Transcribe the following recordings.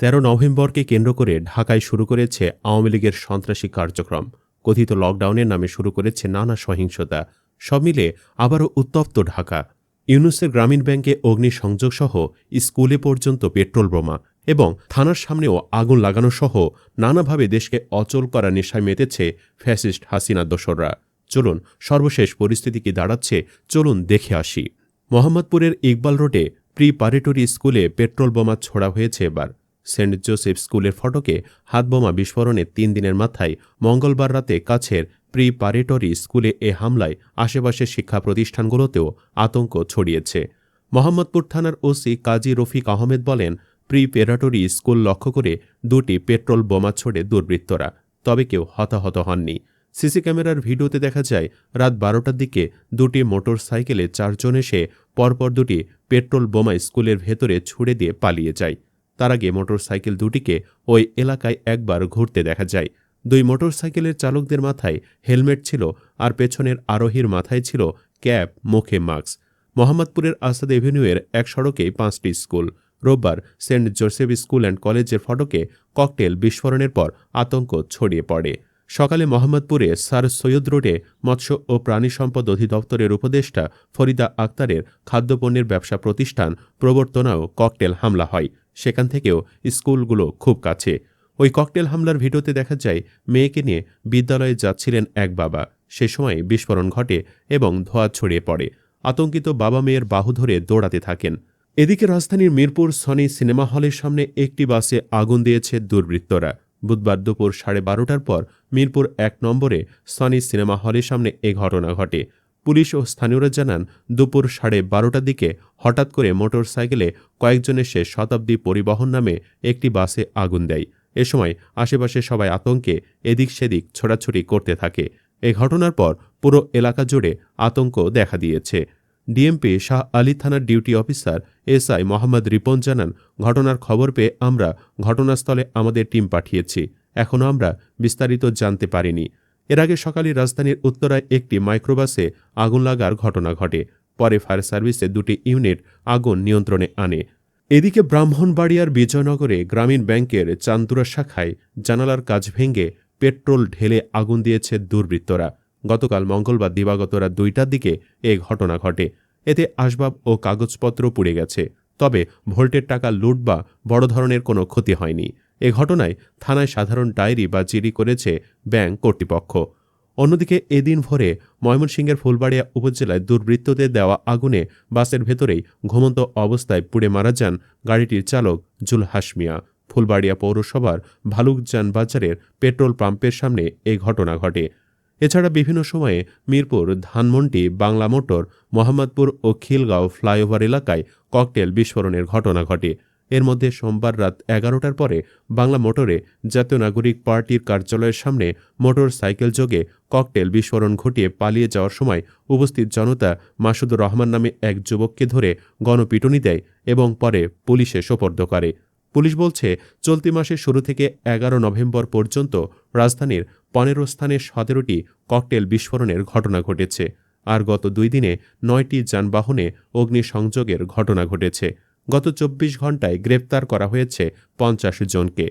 তেরো নভেম্বরকে কেন্দ্র করে ঢাকায় শুরু করেছে আওয়ামী লীগের সন্ত্রাসী কার্যক্রম। কথিত লকডাউনের নামে শুরু করেছে নানা সহিংসতা। সব মিলে আবারও উত্তপ্ত ঢাকা। ইউনুসের গ্রামীণ ব্যাংকে অগ্নিসংযোগ সহ স্কুলে পর্যন্ত পেট্রোল বোমা এবং থানার সামনেও আগুন লাগানো সহ নানাভাবে দেশকে অচল করা নেশায় মেতেছে ফ্যাসিস্ট হাসিনা দোসররা। চলুন, সর্বশেষ পরিস্থিতি কি দাঁড়াচ্ছে? চলুন দেখে আসি। মোহাম্মদপুরের ইকবাল রোডে প্রিপারেটরি স্কুলে পেট্রোল বোমা ছোড়া হয়েছে এবার। সেন্ট জোসেফ স্কুলের ফটকে হাতবোমা বিস্ফোরণে তিন দিনের মাথায় মঙ্গলবার রাতে কাছের প্রিপারেটরি স্কুলে এ হামলায় আশেপাশের শিক্ষা প্রতিষ্ঠানগুলোতেও আতঙ্ক ছড়িয়েছে। মোহাম্মদপুর থানার ওসি কাজী রফিক আহমেদ বলেন, প্রিপেরাটরি স্কুল লক্ষ্য করে দুটি পেট্রোল বোমা ছোড়ে দুর্বৃত্তরা, তবে কেউ হতাহত হননি। সিসি ক্যামেরার ভিডিওতে দেখা যায়, রাত বারোটার দিকে দুটি মোটর সাইকেলে চারজন এসে পরপর দুটি পেট্রোল বোমা স্কুলের ভেতরে ছুড়ে দিয়ে পালিয়ে যায়। তার আগে মোটরসাইকেল দুটিকে ওই এলাকায় একবার ঘুরতে দেখা যায়। দুই মোটরসাইকেলের চালকদের মাথায় হেলমেট ছিল আর পেছনের আরোহীর মাথায় ছিল ক্যাপ, মুখে মাস্ক। মোহাম্মদপুরের আসাদ এভিনিউয়ের এক সড়কে পাঁচটি স্কুল। রোববার সেন্ট জোসেফ স্কুল অ্যান্ড কলেজের ফটকে ককটেল বিস্ফোরণের পর আতঙ্ক ছড়িয়ে পড়ে। সকালে মোহাম্মদপুরে স্যার সৈয়দ রোডে মৎস্য ও প্রাণী সম্পদ অধিদপ্তরের উপদেষ্টা ফরিদা আক্তারের খাদ্যপণ্যের ব্যবসা প্রতিষ্ঠান প্রবর্তনাও ককটেল হামলা হয়। সেখান থেকেও স্কুলগুলো খুব কাছে। ওই ককটেল হামলার ভিডিওতে দেখা যায়, মেয়েকে নিয়ে বিদ্যালয়ে যাচ্ছিলেন এক বাবা। সে সময় বিস্ফোরণ ঘটে এবং ধোঁয়া ছড়িয়ে পড়ে। আতঙ্কিত বাবা মেয়ের বাহু ধরে দৌড়াতে থাকেন। এদিকে রাজধানীর মিরপুর সনি সিনেমা হলের সামনে একটি বাসে আগুন দিয়েছে দুর্বৃত্তরা। বুধবার দুপুর সাড়ে বারোটার পর মিরপুর এক নম্বরে সনি সিনেমা হলের সামনে এ ঘটনা ঘটে। পুলিশ ও স্থানীয়রা জানান, দুপুর সাড়ে বারোটার দিকে হঠাৎ করে মোটর সাইকেলে কয়েকজন এসে শতাব্দী পরিবহন নামে একটি বাসে আগুন দেয়। এ সময় আশেপাশে সবাই আতঙ্কে এদিক সেদিক ছোড়াছুড়ি করতে থাকে। এ ঘটনার পর পুরো এলাকা জুড়ে আতঙ্ক দেখা দিয়েছে। ডিএমপি শাহ আলী থানার duty officer SI Mohammad Ripon জানান, ঘটনার খবর পেয়ে আমরা ঘটনাস্থলে আমাদের টিম পাঠিয়েছি। এখনও আমরা বিস্তারিত জানতে পারিনি। এর আগে সকালে রাজধানীর উত্তরায় একটি মাইক্রোবাসে আগুন লাগার ঘটনা ঘটে। পরে ফায়ার সার্ভিসে দুটি ইউনিট আগুন নিয়ন্ত্রণে আনে। এদিকে ব্রাহ্মণবাড়িয়ার বিজয়নগরে গ্রামীণ ব্যাংকের চান্দুরা শাখায় জানালার কাজ ভেঙে পেট্রোল ঢেলে আগুন দিয়েছে দুর্বৃত্তরা। গতকাল মঙ্গলবার দিবাগত রাত দুইটার দিকে এ ঘটনা ঘটে। এতে আসবাব ও কাগজপত্র পুড়ে গেছে। তবে ভোল্টের টাকা লুট বা বড় ধরনের কোনো ক্ষতি হয়নি। এ ঘটনায় থানায় সাধারণ ডায়েরি বা জিডি করেছে ব্যাংক কর্তৃপক্ষ। অন্যদিকে এদিন ভোরে ময়মনসিংহের ফুলবাড়িয়া উপজেলায় দুর্বৃত্তদের দেওয়া আগুনে বাসের ভেতরেই ঘুমন্ত অবস্থায় পুড়ে মারা যান গাড়িটির চালক জুল হাসমিয়া ফুলবাড়িয়া পৌরসভার ভালুকজান বাজারের পেট্রোল পাম্পের সামনে এই ঘটনা ঘটে। এছাড়া বিভিন্ন সময়ে মিরপুর, ধানমন্ডি, বাংলা মোটর, মোহাম্মদপুর ও খিলগাঁও ফ্লাইওভার এলাকায় ককটেল বিস্ফোরণের ঘটনা ঘটে। এর মধ্যে সোমবার রাত এগারোটার পরে বাংলা মোটরে জাতীয় নাগরিক পার্টির কার্যালয়ের সামনে মোটর সাইকেল যোগে ককটেল বিস্ফোরণ ঘটিয়ে পালিয়ে যাওয়ার সময় উপস্থিত জনতা মাসুদুর রহমান নামে এক যুবককে ধরে গণপিটুনি দেয় এবং পরে পুলিশে সোপর্দ করে। পুলিশ বলছে, চলতি মাসের শুরু থেকে এগারো নভেম্বর পর্যন্ত রাজধানীর পনেরো স্থানে সতেরোটি ককটেল বিস্ফোরণের ঘটনা ঘটেছে। আর গত দুই দিনে নয়টি যানবাহনে অগ্নিসংযোগের ঘটনা ঘটেছে। গত চব্বিশ ঘন্টায় গ্রেপ্তার করা হয়েছে পঞ্চাশ জনকে।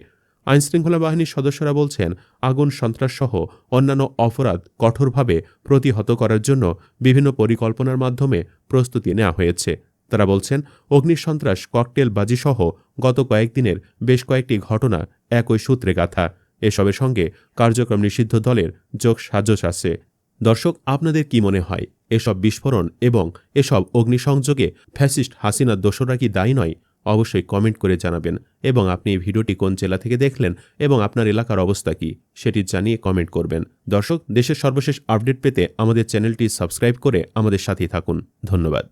আইনশৃঙ্খলা বাহিনীর সদস্যরা বলছেন, আগুন সন্ত্রাসসহ অন্যান্য অপরাধ কঠোরভাবে প্রতিহত করার জন্য বিভিন্ন পরিকল্পনার মাধ্যমে প্রস্তুতি নেওয়া হয়েছে। তারা বলছেন অগ্নিসন্ত্রাস ককটেল বাজিসহ গত কয়েকদিনের বেশ কয়েকটি ঘটনা একই সূত্রে গাথা। এসবের সঙ্গে কার্যক্রম নিষিদ্ধ দলের যোগ সাজস আছে। দর্শক, আপনাদের কি মনে হয়, এসব বিস্ফোরণ এবং এসব অগ্নিসংযোগে ফ্যাসিস্ট হাসিনার দোষরা কি দায়ী নয়? অবশ্যই কমেন্ট করে জানাবেন। এবং আপনি এই ভিডিওটি কোন জেলা থেকে দেখলেন এবং আপনার এলাকার অবস্থা কি, সেটি জানিয়ে কমেন্ট করবেন। দর্শক, দেশের সর্বশেষ আপডেট পেতে আমাদের চ্যানেলটি সাবস্ক্রাইব করে আমাদের সাথেই থাকুন। ধন্যবাদ।